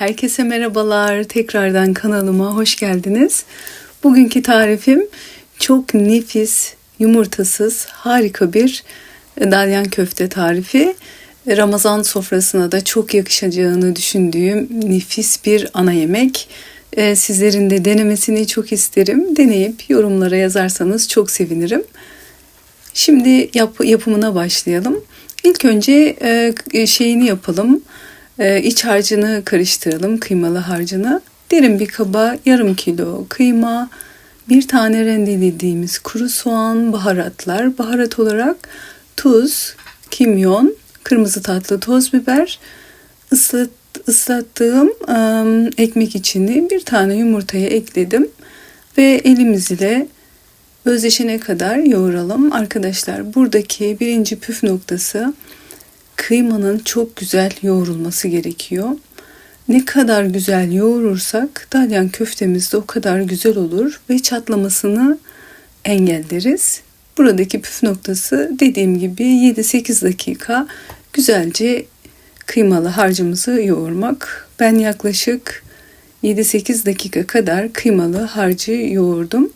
Herkese merhabalar. Tekrardan kanalıma hoş geldiniz. Bugünkü tarifim çok nefis, yumurtasız, harika bir dalyan köfte tarifi. Ramazan sofrasına da çok yakışacağını düşündüğüm nefis bir ana yemek. Ee, sizlerin de denemesini çok isterim. Deneyip yorumlara yazarsanız çok sevinirim. Şimdi yap, yapımına başlayalım. İlk önce e, şeyini yapalım. E, iç harcını karıştıralım, kıymalı harcını. Derin bir kaba yarım kilo kıyma, bir tane rendelediğimiz kuru soğan, baharatlar. Baharat olarak tuz, kimyon, kırmızı tatlı toz biber, ıslat, ıslattığım um, ekmek içini bir tane yumurtaya ekledim ve elimiz ile özleşene kadar yoğuralım. Arkadaşlar buradaki birinci püf noktası kıymanın çok güzel yoğrulması gerekiyor. Ne kadar güzel yoğurursak dalyan köftemiz de o kadar güzel olur ve çatlamasını engelleriz. Buradaki püf noktası dediğim gibi 7-8 dakika güzelce kıymalı harcımızı yoğurmak. Ben yaklaşık 7-8 dakika kadar kıymalı harcı yoğurdum.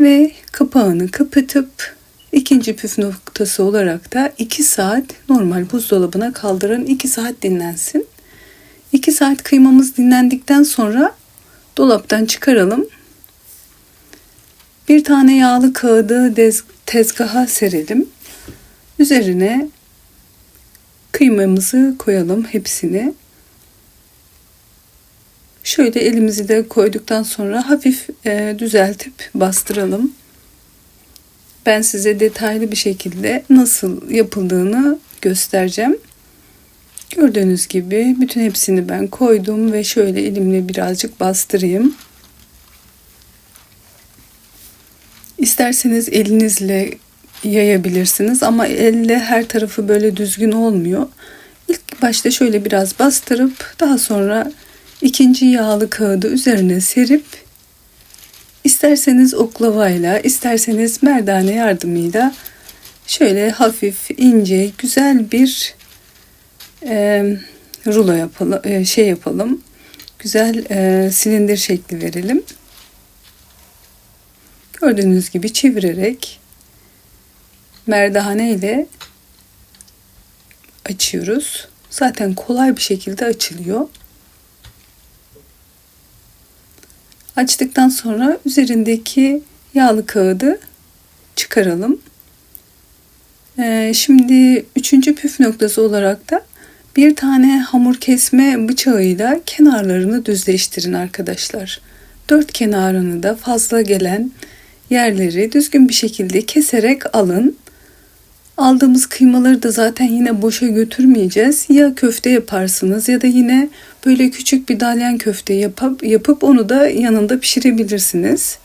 Ve kapağını kapatıp ikinci püf noktası olarak da 2 saat normal buzdolabına kaldırın 2 saat dinlensin. 2 saat kıymamız dinlendikten sonra dolaptan çıkaralım. Bir tane yağlı kağıdı tezgaha serelim. Üzerine kıymamızı koyalım hepsini. Şöyle elimizi de koyduktan sonra hafif e, düzeltip bastıralım. Ben size detaylı bir şekilde nasıl yapıldığını göstereceğim. Gördüğünüz gibi bütün hepsini ben koydum ve şöyle elimle birazcık bastırayım. İsterseniz elinizle yayabilirsiniz ama elle her tarafı böyle düzgün olmuyor. İlk başta şöyle biraz bastırıp daha sonra ikinci yağlı kağıdı üzerine serip isterseniz oklavayla isterseniz merdane yardımıyla şöyle hafif ince güzel bir e, rulo yapalım e, şey yapalım. Güzel e, silindir şekli verelim. Gördüğünüz gibi çevirerek merdane ile açıyoruz. Zaten kolay bir şekilde açılıyor Açtıktan sonra üzerindeki yağlı kağıdı çıkaralım. Ee, şimdi üçüncü püf noktası olarak da bir tane hamur kesme bıçağıyla kenarlarını düzleştirin arkadaşlar. Dört kenarını da fazla gelen yerleri düzgün bir şekilde keserek alın. Aldığımız kıymaları da zaten yine boşa götürmeyeceğiz. Ya köfte yaparsınız ya da yine böyle küçük bir dalyan köfte yapıp, yapıp onu da yanında pişirebilirsiniz.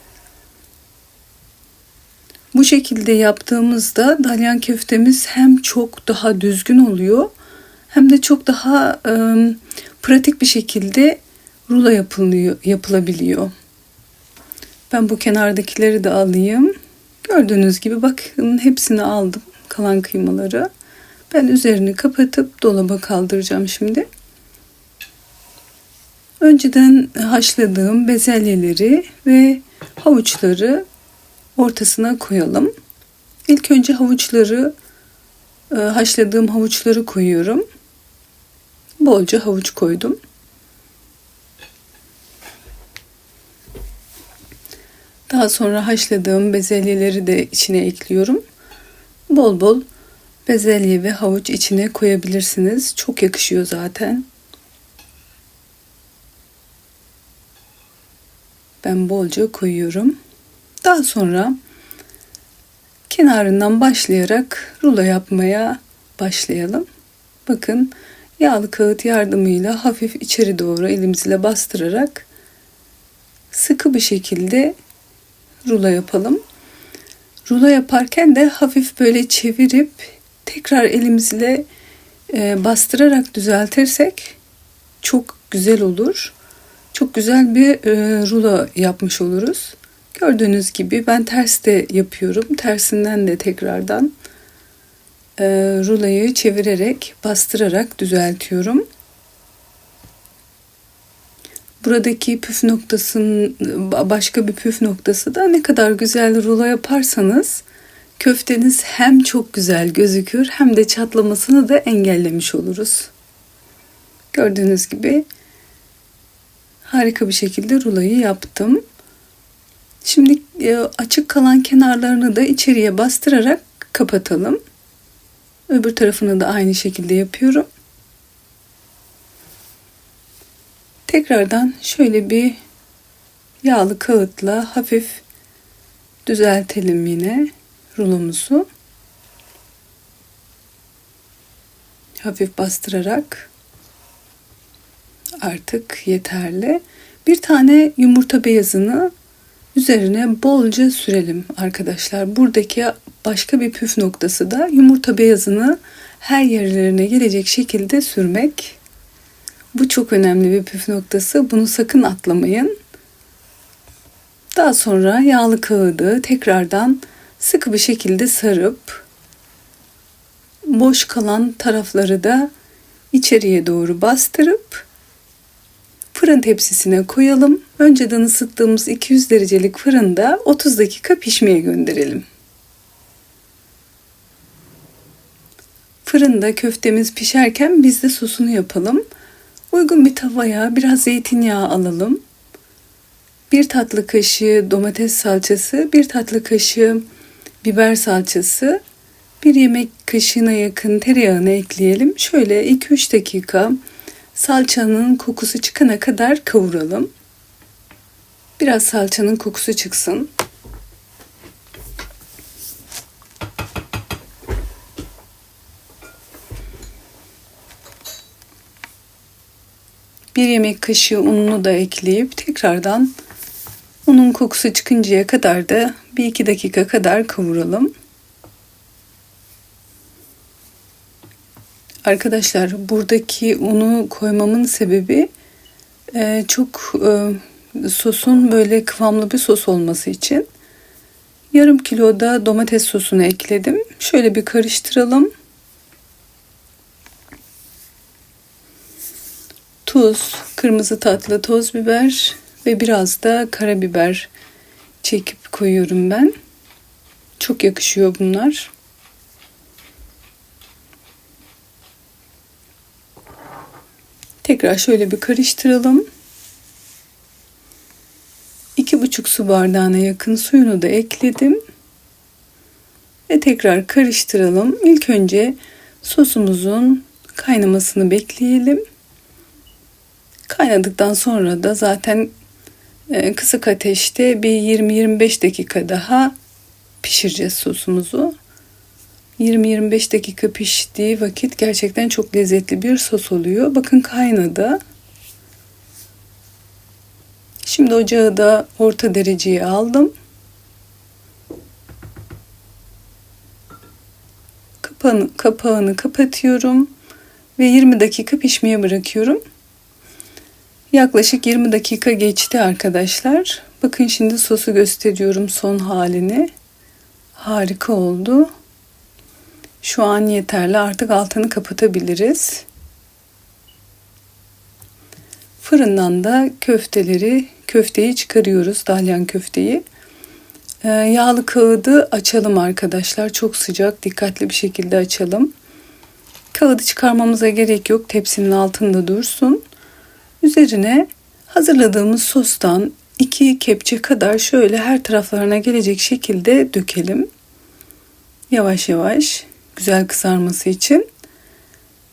Bu şekilde yaptığımızda dalyan köftemiz hem çok daha düzgün oluyor hem de çok daha e, pratik bir şekilde rulo yapılıyor, yapılabiliyor. Ben bu kenardakileri de alayım. Gördüğünüz gibi bakın hepsini aldım kalan kıymaları. Ben üzerini kapatıp dolaba kaldıracağım şimdi. Önceden haşladığım bezelyeleri ve havuçları ortasına koyalım. İlk önce havuçları e, haşladığım havuçları koyuyorum. Bolca havuç koydum. Daha sonra haşladığım bezelyeleri de içine ekliyorum. Bol bol bezelye ve havuç içine koyabilirsiniz. Çok yakışıyor zaten. Ben bolca koyuyorum. Daha sonra kenarından başlayarak rulo yapmaya başlayalım. Bakın yağlı kağıt yardımıyla hafif içeri doğru elimizle bastırarak sıkı bir şekilde rulo yapalım. Rulo yaparken de hafif böyle çevirip tekrar elimizle e, bastırarak düzeltirsek çok güzel olur. Çok güzel bir e, rulo yapmış oluruz. Gördüğünüz gibi ben ters de yapıyorum. Tersinden de tekrardan e, rulayı çevirerek, bastırarak düzeltiyorum. Buradaki püf noktasının başka bir püf noktası da ne kadar güzel rulo yaparsanız köfteniz hem çok güzel gözükür hem de çatlamasını da engellemiş oluruz. Gördüğünüz gibi harika bir şekilde ruloyu yaptım. Şimdi e, açık kalan kenarlarını da içeriye bastırarak kapatalım. Öbür tarafını da aynı şekilde yapıyorum. Tekrardan şöyle bir yağlı kağıtla hafif düzeltelim yine rulomuzu. Hafif bastırarak artık yeterli. Bir tane yumurta beyazını üzerine bolca sürelim arkadaşlar. Buradaki başka bir püf noktası da yumurta beyazını her yerlerine gelecek şekilde sürmek. Bu çok önemli bir püf noktası. Bunu sakın atlamayın. Daha sonra yağlı kağıdı tekrardan sıkı bir şekilde sarıp boş kalan tarafları da içeriye doğru bastırıp fırın tepsisine koyalım. Önceden ısıttığımız 200 derecelik fırında 30 dakika pişmeye gönderelim. Fırında köftemiz pişerken biz de sosunu yapalım. Uygun bir tavaya biraz zeytinyağı alalım. Bir tatlı kaşığı domates salçası, bir tatlı kaşığı biber salçası, bir yemek kaşığına yakın tereyağını ekleyelim. Şöyle 2-3 dakika salçanın kokusu çıkana kadar kavuralım. Biraz salçanın kokusu çıksın. Bir yemek kaşığı ununu da ekleyip tekrardan unun kokusu çıkıncaya kadar da bir iki dakika kadar kavuralım. Arkadaşlar buradaki unu koymamın sebebi e, çok e, sosun böyle kıvamlı bir sos olması için. Yarım kilo da domates sosunu ekledim. Şöyle bir karıştıralım. Tuz, kırmızı tatlı toz biber ve biraz da karabiber çekip koyuyorum ben. Çok yakışıyor bunlar. Tekrar şöyle bir karıştıralım. 2,5 su bardağına yakın suyunu da ekledim. Ve tekrar karıştıralım. İlk önce sosumuzun kaynamasını bekleyelim. Kaynadıktan sonra da zaten e, kısık ateşte bir 20-25 dakika daha pişireceğiz sosumuzu. 20-25 dakika piştiği vakit gerçekten çok lezzetli bir sos oluyor. Bakın kaynadı. Şimdi ocağı da orta dereceye aldım. Kapağını, kapağını kapatıyorum ve 20 dakika pişmeye bırakıyorum. Yaklaşık 20 dakika geçti arkadaşlar. Bakın şimdi sosu gösteriyorum son halini. Harika oldu. Şu an yeterli. Artık altını kapatabiliriz. Fırından da köfteleri, köfteyi çıkarıyoruz. Dalyan köfteyi. Ee, yağlı kağıdı açalım arkadaşlar. Çok sıcak. Dikkatli bir şekilde açalım. Kağıdı çıkarmamıza gerek yok. Tepsinin altında dursun. Üzerine hazırladığımız sostan iki kepçe kadar şöyle her taraflarına gelecek şekilde dökelim. Yavaş yavaş güzel kızarması için.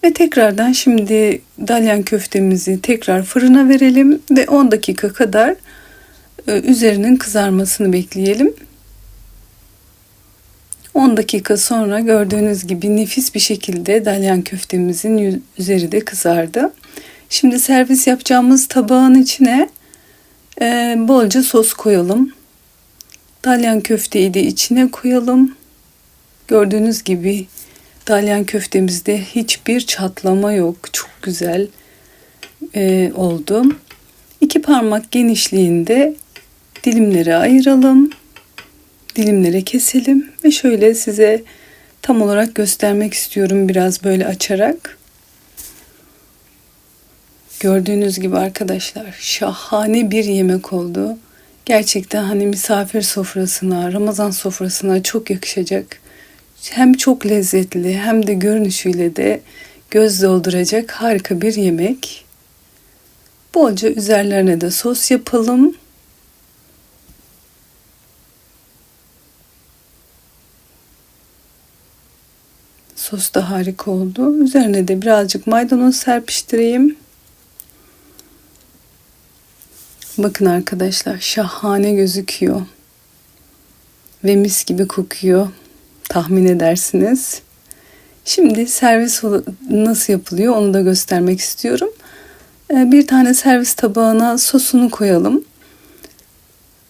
Ve tekrardan şimdi dalyan köftemizi tekrar fırına verelim ve 10 dakika kadar e, üzerinin kızarmasını bekleyelim. 10 dakika sonra gördüğünüz gibi nefis bir şekilde dalyan köftemizin üzeri de kızardı. Şimdi servis yapacağımız tabağın içine e, bolca sos koyalım. Dalyan köfteyi de içine koyalım. Gördüğünüz gibi dalyan köftemizde hiçbir çatlama yok. Çok güzel e, oldu. İki parmak genişliğinde dilimleri ayıralım. Dilimlere keselim ve şöyle size tam olarak göstermek istiyorum biraz böyle açarak. Gördüğünüz gibi arkadaşlar şahane bir yemek oldu. Gerçekten hani misafir sofrasına, Ramazan sofrasına çok yakışacak. Hem çok lezzetli hem de görünüşüyle de göz dolduracak harika bir yemek. Bolca üzerlerine de sos yapalım. Sos da harika oldu. Üzerine de birazcık maydanoz serpiştireyim. Bakın arkadaşlar şahane gözüküyor. Ve mis gibi kokuyor. Tahmin edersiniz. Şimdi servis nasıl yapılıyor onu da göstermek istiyorum. Ee, bir tane servis tabağına sosunu koyalım.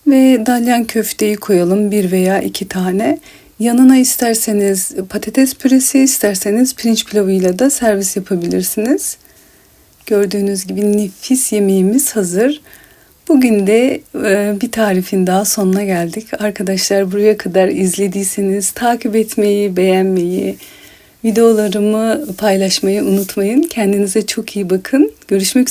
Ve dalyan köfteyi koyalım bir veya iki tane. Yanına isterseniz patates püresi, isterseniz pirinç pilavıyla da servis yapabilirsiniz. Gördüğünüz gibi nefis yemeğimiz hazır. Bugün de e, bir tarifin daha sonuna geldik. Arkadaşlar buraya kadar izlediyseniz takip etmeyi, beğenmeyi, videolarımı paylaşmayı unutmayın. Kendinize çok iyi bakın. Görüşmek üzere.